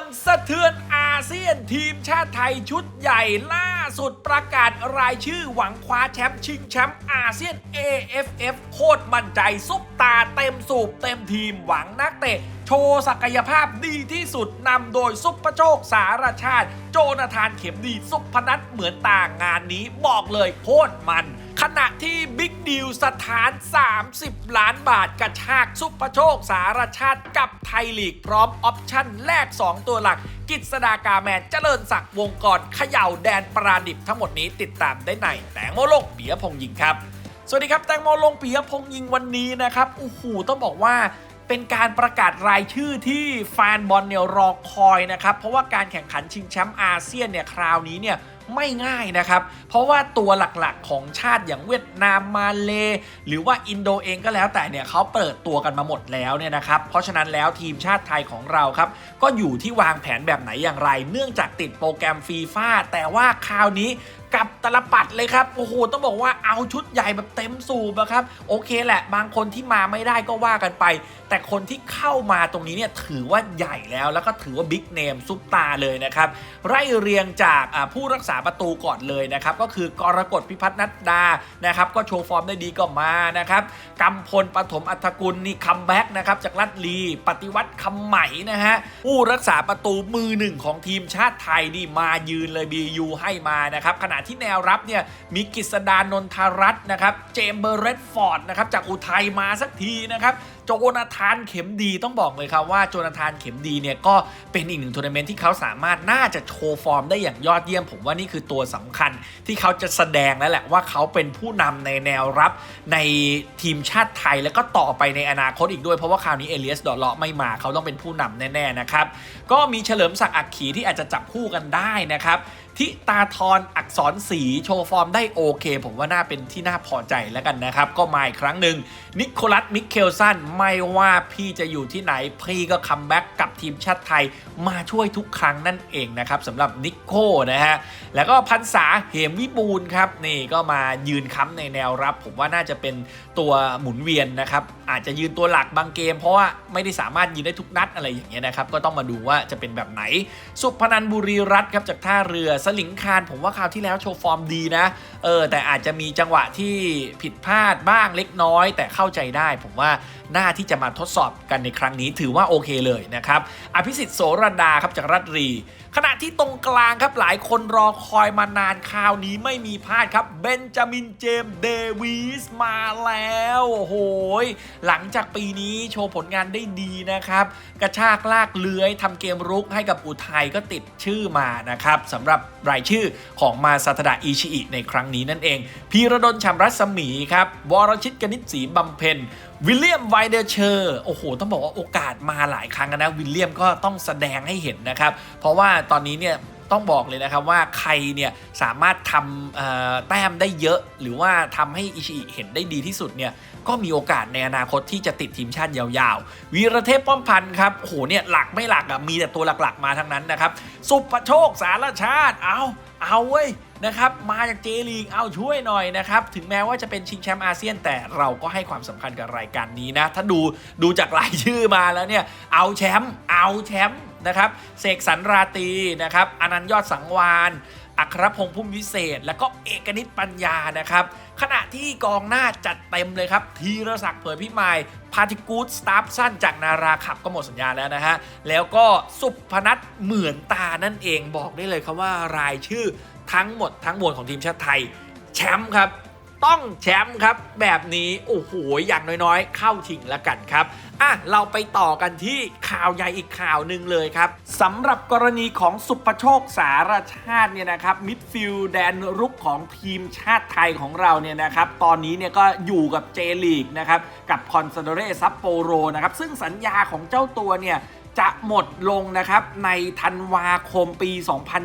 ลสะเทือนอาเซียนทีมชาติไทยชุดใหญ่ล่าสุดประกาศรายชื่อหวังคว้าแชมป์ชิงแชมป์อาเซียน AFF โคตรมั่นใจซุปตาเต็มสูบเต็มทีมหวังนักเตะ โชว์ศักยภาพดีที่สุดนำโดยซุปเปอร์โชคสารชาติ โจนาธานเข็มดีสุพนัทเหมือนต่างงานนี้บอกเลยโคตรมันขณะที่บิ๊กดีลสถาน 30 ล้านบาทกระชากซุปเปอร์โชคสารชาติกับไทยลีกพร้อมออปชั่นแลก 2 ตัวหลัก กิษดากาแมนเจริญศักดิ์วงกรเขย่าแดนปราดิบทั้งหมดนี้ติดตามได้ในแตงโมโลกเบียพงยิงครับ สวัสดีครับ แตงโมลงปียพงยิงวันนี้นะครับโอ้โหต้องบอกว่า เป็นการประกาศรายชื่อที่แฟนบอลเนี่ยรอคอยนะครับ เพราะว่าการแข่งขันชิงแชมป์อาเซียนเนี่ยคราวนี้เนี่ยไม่ง่ายนะครับ เพราะว่าตัวหลักๆของชาติอย่างเวียดนามมาเลหรือว่าอินโดเองก็แล้วแต่เนี่ยเขาเปิดตัวกันมาหมดแล้วเนี่ยนะครับ เพราะฉะนั้นแล้วทีมชาติไทยของเราครับ ก็อยู่ที่วางแผนแบบไหนอย่างไร เนื่องจากติดโปรแกรมฟีฟ่าแต่ว่าคราวนี้ กับตลปัดเลยครับโอ้โหต้องบอกว่าเอาชุดใหญ่แบบเต็มสูบอะครับโอเคแหละ บางคนที่มาไม่ได้ก็ว่ากันไป แต่คนที่เข้ามาตรงนี้เนี่ยถือว่าใหญ่แล้วแล้วก็ถือว่าบิ๊กเนมซุปตาเลยนะครับไล่เรียงจากผู้รักษาประตูก่อนเลยนะครับก็คือกรกฎพิพัฒน์นัดดานะครับก็โชว์ฟอร์มได้ดีก็มานะครับกำพลปฐมอัฐกุลนี่คัมแบ็กนะครับจากลัดลีปฏิวัติคำไหม่นะฮะผู้รักษาประตูมือหนึ่งของทีมชาติไทยนี่มายืนเลย BU ให้มานะครับขณะที่แนวรับเนี่ยมีกฤษดานนทรัตน์นะครับเจมเบอร์เรดฟอร์ดนะครับจากอุทัยมาสักทีนะครับโจนาธานเข็มดีต้องบอกเลยครับว่าโจนาธานเข็มดีเนี่ยก็เป็นอีกหนึ่งทัวร์นาเมนต์ที่เขาสามารถน่าจะโชว์ฟอร์มได้อย่างยอดเยี่ยม ผมว่านี่คือตัวสำคัญที่เขาจะแสดงแล้วแหละว่าเขาเป็นผู้นำในแนวรับในทีมชาติไทยแล้วก็ต่อไปในอนาคตอีกด้วยเพราะว่าคราวนี้เอเลียสดอลเลาะไม่มาเขาต้องเป็นผู้นำแน่ๆนะครับก็มีเฉลิมศักดิ์อักขีที่อาจจะจับคู่กันได้นะครับ ทิตาทรอักษรสีโชว์ฟอร์มได้โอเค ผมว่าน่าเป็นที่น่าพอใจแล้วกันนะครับ ก็มาอีกครั้งหนึ่งนิโคลัสมิเคลสันไม่ว่าพี่จะอยู่ที่ไหนพี่ก็คัมแบ็กกับทีมชาติไทย มาช่วยทุกครั้งนั่นเองนะครับสำหรับนิโคนะฮะแล้วก็พันษาเหมวิบูลครับนี่ก็มายืนค้ำในแนวรับ ผมว่าน่าจะเป็นตัวหมุนเวียนนะครับอาจจะยืนตัวหลักบางเกม เพราะว่าไม่ได้สามารถยืนได้ทุกนัดอะไรอย่างเงี้ยนะครับก็ต้องมาดูว่าจะเป็นแบบไหน สุพนันบุรีรัตน์ครับจากท่าเรือสลิงคารผมว่าคราวที่แล้วโชว์ฟอร์มดีนะเออแต่อาจจะมีจังหวะที่ผิดพลาดบ้างเล็กน้อย แต่เข้าใจได้ ผมว่าหน้าที่จะมาทดสอบกันในครั้งนี้ถือว่าโอเคเลยนะครับอภิสิทธิ์โสรดาครับจากรัตรี ขณะที่ตรงกลางครับหลายคนรอคอยมานานคราวนี้ไม่มีพลาดครับเบนจามินเจมส์เดวิสมาแล้วโอ้โหหลังจากปีนี้โชว์ผลงานได้ดีนะครับ กระชากลากเลื้อยทำเกมรุกให้กับอุทัยก็ติดชื่อมานะครับสำหรับรายชื่อของมาซาตดาอิชิอิในครั้งนี้นั่นเองพีระดลชำรัศมีครับวรชิตกนิษฐ์ศรีบำเพ็ญ วิลเลียมไวเดอร์เชอร์โอ้โห ต้องบอกว่าโอกาสมาหลายครั้งนะ วิลเลียมก็ต้องแสดงให้เห็นนะครับ เพราะว่าตอนนี้เนี่ยต้องบอกเลยนะครับว่าใครเนี่ยสามารถทำแต้มได้เยอะ หรือว่าทำให้อิชิอิเห็นได้ดีที่สุดเนี่ยก็มีโอกาสในอนาคตที่จะติดทีมชาติยาวๆ วีรเทพป้อมพันธ์ครับโอ้โหเนี่ยหลักไม่หลักอะมีแต่ตัวหลักๆมาทั้งนั้นนะครับ สุปโชคสารชาติเอาเอาเว้ย นะครับมาจากเจลีกเอาช่วยหน่อยนะครับถึงแม้ว่าจะเป็นชิงแชมป์อาเซียน แต่เราก็ให้ความสำคัญกับรายการนี้นะ ถ้าดูดูจากรายชื่อมาแล้วเนี่ยเอาแชมป์เอาแชมป์นะครับเสกสรรราตีนะครับอนันต์ยอดสังวาน อัครพงษ์พุ่มวิเศษ และก็เอกนิตปัญญานะครับ ขณะที่กองหน้าจัดเต็มเลยครับ ธีรศักดิ์เผยพิมายพาติกูดสตาฟสั้นจากนาราขับก็หมดสัญญาแล้วนะฮะ แล้วก็สุพนัทเหมือนตานั่นเองบอกได้เลยครับว่ารายชื่อทั้งหมดทั้งมวลของทีมชาติไทย แชมป์ครับ ต้องแชมป์ครับ แบบนี้โอ้โหอย่างน้อยๆ เข้าชิงแล้วกันครับอะเราไปต่อกันที่ข่าวใหญ่อีกข่าวหนึ่งเลยครับสำหรับกรณีของสุปโชคสารชาติเนี่ยนะครับมิดฟิลด์แดนรุกของทีมชาติไทยของเราเนี่ยนะครับตอนนี้เนี่ยก็อยู่กับเจลีกนะครับกับคอนซาโดเรซัปโปโรนะครับซึ่งสัญญาของเจ้าตัวเนี่ย จะหมดลงนะครับในธันวาคมปี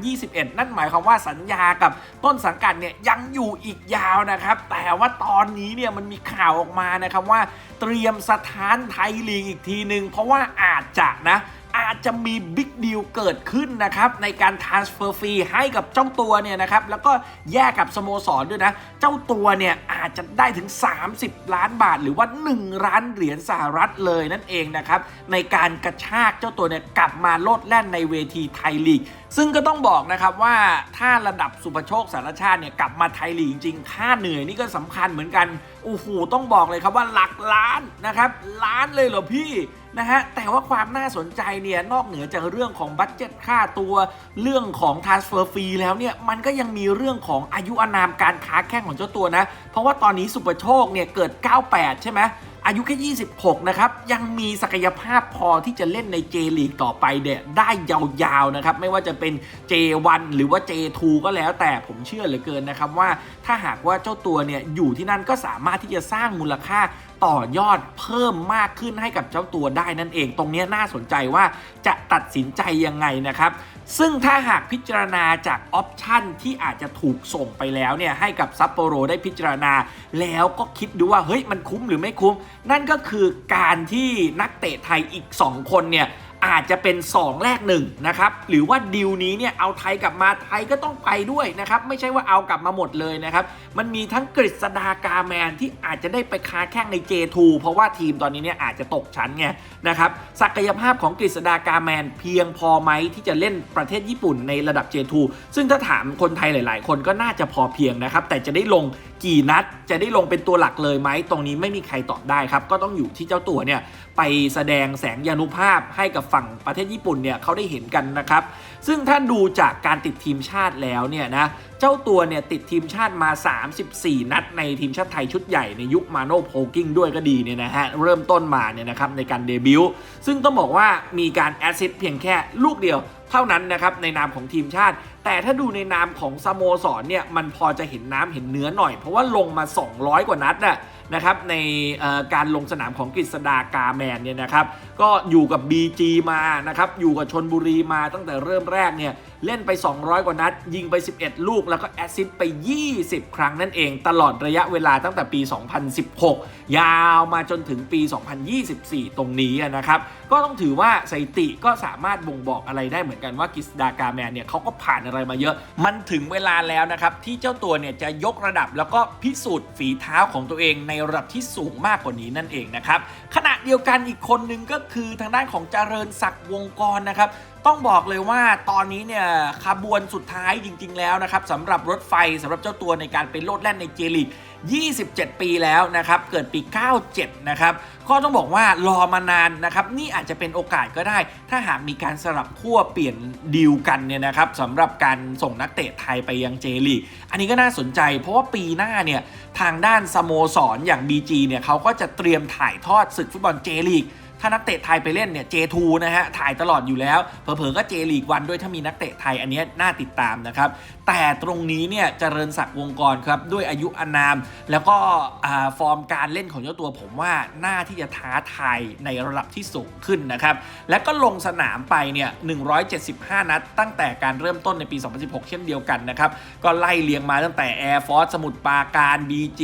2021 นั่นหมายความว่าสัญญากับต้นสังกัดเนี่ยยังอยู่อีกยาวนะครับ แต่ว่าตอนนี้เนี่ยมันมีข่าวออกมานะครับว่าเตรียมสถานไทยลีกอีกทีหนึ่งเพราะว่าอาจจะนะ อาจจะมีบิ๊กดีลเกิดขึ้นนะครับ ในการ transfer fee ให้กับเจ้าตัวเนี่ยนะครับ แล้วก็แยกกับสโมสรด้วยนะ เจ้าตัวเนี่ยอาจจะได้ถึง 30 ล้านบาทหรือว่า 1 ล้านเหรียญสหรัฐเลยนั่นเองนะครับ ในการกระชากเจ้าตัวเนี่ยกลับมาโลดแล่นในเวทีไทยลีกซึ่งก็ต้องบอกนะครับว่าถ้าระดับสุภโชคสารชาติเนี่ยกลับมาไทยลีกจริงๆค่าเหนื่อยนี่ก็สำคัญเหมือนกันโอ้โหต้องบอกเลยครับว่าหลักล้านนะครับ ล้านเลยเหรอพี่ นะฮะแต่ว่าความน่าสนใจเนี่ยนอกเหนือจากเรื่องของบัตเจ็ตค่าตัวเรื่องของทาร์สเฟอร์ฟรีแล้วเนี่ยมันก็ยังมีเรื่องของอายุอานามการค้าแข้งของเจ้าตัวนะ เพราะว่าตอนนี้สุปโชคเนี่ยเกิด 98 ใช่ไหม อายุแค่ 26 นะครับ ยังมีศักยภาพพอที่จะเล่นในเจลีกต่อไปเนี่ได้ยาวๆนะครับ ไม่ว่าจะเป็น J1 หรือว่า J2 ก็แล้วแต่ผมเชื่อเหลือเกินนะครับว่าถ้าหากว่าเจ้าตัวเนี่ยอยู่ที่นั่นก็สามารถที่จะสร้างมูลค่าต่อยอดเพิ่มมากขึ้นให้กับเจ้าตัวได้นั่นเอง ตรงนี้น่าสนใจว่าจะตัดสินใจยังไงนะครับ ซึ่งถ้าหากพิจารณาจากออปชันที่อาจจะถูกส่งไปแล้วเนี่ยให้กับซัปโปโรได้พิจารณา แล้วก็คิดดูว่าเฮ้ยมันคุ้มหรือไม่คุ้ม นั่นก็คือการที่นักเตะไทยอีก 2 คนเนี่ย อาจจะเป็น 2 แรกหนึ่งนะครับ หรือว่าดิวนี้เนี่ยเอาไทยกลับมาไทยก็ต้องไปด้วยนะครับ ไม่ใช่ว่าเอากลับมาหมดเลยนะครับ มันมีทั้งกฤษดากาแมนที่อาจจะได้ไปค้าแข้งใน J2 เพราะว่าทีมตอนนี้เนี่ยอาจจะตกชั้นไงนะครับศักยภาพของกฤษดากาแมนเพียงพอไหมที่จะเล่นประเทศญี่ปุ่นในระดับ J2 ซึ่งถ้าถามคนไทยหลาย ๆ คนก็น่าจะพอเพียงนะครับแต่จะได้ลง กี่นัดจะได้ลงเป็นตัวหลักเลยไหมตรงนี้ไม่มีใครตอบได้ครับ ก็ต้องอยู่ที่เจ้าตัวเนี่ยไปแสดงแสงยานุภาพให้กับฝั่งประเทศญี่ปุ่นเนี่ยเขาได้เห็นกันนะครับ ซึ่งถ้าดูจากการติดทีมชาติแล้วเนี่ยนะ เจ้าตัวเนี่ยติดทีมชาติมา 34 นัดในทีมชาติไทยชุดใหญ่ในยุคมาโนโพกิ้งด้วยก็ดีเนี่ยนะฮะเริ่มต้นมาเนี่ยนะครับในการเดบิวต์ซึ่งต้องบอกว่ามีการแอสซิสต์เพียงแค่ลูกเดียวเท่านั้นนะครับในนามของทีมชาติ แต่ถ้าดูในนามของสโมสรเนี่ยมันพอจะเห็นน้ำเห็นเนื้อหน่อย เพราะว่าลงมา 200 กว่านัดน่ะนะครับในการลงสนามของกฤษดากาแมนเนี่ยนะครับก็อยู่กับ BG มานะครับอยู่กับชนบุรีมาตั้งแต่เริ่มแรกเนี่ยเล่นไป 200 กว่านัด ยิงไป 11 ลูก แล้วก็แอสซิสต์ไป 20 ครั้งนั่นเอง ตลอดระยะเวลาตั้งแต่ปี 2016 ยาวมาจนถึงปี 2024 ตรงนี้นะครับ ก็ต้องถือว่าสถิติก็สามารถบ่งบอกอะไรได้เหมือนกันว่ากิสดากาแมนเนี่ยเขาก็ผ่านอะไรมาเยอะ มันถึงเวลาแล้วนะครับ ที่เจ้าตัวเนี่ยจะยกระดับแล้วก็พิสูจน์ฝีเท้าของตัวเองในในระดับที่สูงมากกว่านี้นั่นเองนะครับขณะเดียวกันอีกคนหนึ่งก็คือทางด้านของเจริญศักดิ์วงกรนะครับต้องบอกเลยว่าตอนนี้เนี่ยขบวนสุดท้ายจริง ๆ แล้วนะครับสำหรับรถไฟสำหรับเจ้าตัวในการไปโลดแล่นในเจลิก 27 ปีแล้วนะครับ เกิดปี 97 นะครับ ก็ต้องบอกว่ารอมานานนะครับ นี่อาจจะเป็นโอกาสก็ได้ ถ้าหากมีการสลับขั้วเปลี่ยนดีลกันเนี่ยนะครับสำหรับการส่งนักเตะไทยไปยังเจลีก อันนี้ก็น่าสนใจ เพราะว่าปีหน้าเนี่ยทางด้านสโมสรอย่าง BG เนี่ยเขาก็จะเตรียมถ่ายทอดศึกฟุตบอลเจลีก ถ้านักเตะไทยไปเล่นเนี่ย J2 นะฮะถ่ายตลอดอยู่แล้วเผลอๆก็ J ลีกวันด้วยถ้ามีนักเตะไทยอันเนี้ยน่าติดตามนะครับ แต่ตรงนี้เนี่ยเจริญศักดิ์วงกรครับด้วยอายุอนาม แล้วก็ฟอร์มการเล่นของเจ้าตัวผมว่าน่าที่จะท้าทายในระดับที่สูงขึ้นนะครับ และก็ลงสนามไปเนี่ย 175 นัด ตั้งแต่การเริ่มต้นในปี 2016 เช่นเดียวกันนะครับ ก็ไล่เลียงมาตั้งแต่ Air Force สมุทรปราการ BG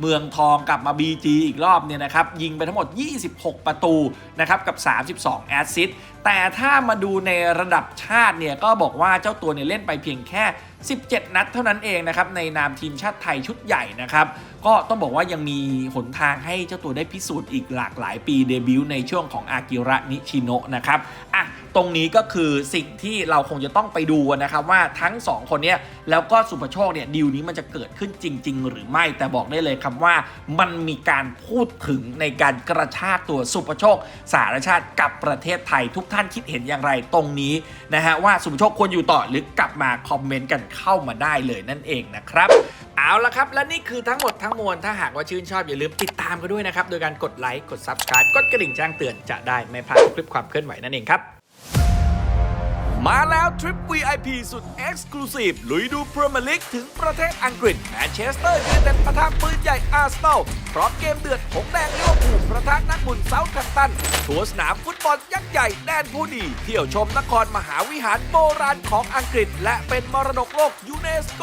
เมืองทองกลับมา BG อีกรอบเนี่ยนะครับ ยิงไปทั้งหมด 26 ประตูนะครับกับ 32 แอสซิส แต่ถ้ามาดูในระดับชาติเนี่ยก็บอกว่าเจ้าตัวเนี่ยเล่นไปเพียงแค่ 17 นัดเท่านั้นเองนะครับในนามทีมชาติไทยชุดใหญ่นะครับก็ต้องบอกว่ายังมีหนทางให้เจ้าตัวได้พิสูจน์อีกหลากหลายปีเดบิวต์ในช่วงของอากิระนิชิโนะนะครับอะตรงนี้ก็คือสิ่งที่เราคงจะต้องไปดูนะครับว่าทั้ง 2 คนเนี้ยแล้วก็สุภโชคเนี่ยดีลนี้มันจะเกิดขึ้นจริง ๆ หรือไม่แต่บอกได้เลยครับว่ามันมีการพูดถึงในการกระชากตัวสุภโชคสารชาติกับประเทศไทยทุกท่านคิดเห็นอย่างไรตรงนี้นะฮะว่าสุภโชคควรอยู่ต่อหรือกลับมาคอมเมนต์กันเข้ามาได้เลยนั่นเองนะครับเอาละครับ และนี่คือทั้งหมดทั้งมวลถ้าหากว่าชื่นชอบ อย่าลืมติดตามกันด้วยนะครับ โดยการกดไลค์กด Subscribe กดกระดิ่งแจ้งเตือนจะได้ไม่พลาดคลิปความเคลื่อนไหวนั่นเองครับ มาแล้วทริป VIP สุด Exclusive ลุยดูพรีเมียร์ลีกถึงประเทศอังกฤษแมนเชสเตอร์ยูไนเต็ดประทะปืนใหญ่อาร์เซนอลพร้อมเกมเดือดหงแดงลิเวอร์พูลประทะนักบุญเซาท์แฮมตัน ทัวร์สนามฟุตบอลยักษ์ใหญ่แดนผู้ดี เที่ยวชมนครมหาวิหารโบราณของอังกฤษ และเป็นมรดกโลกยูเนสโก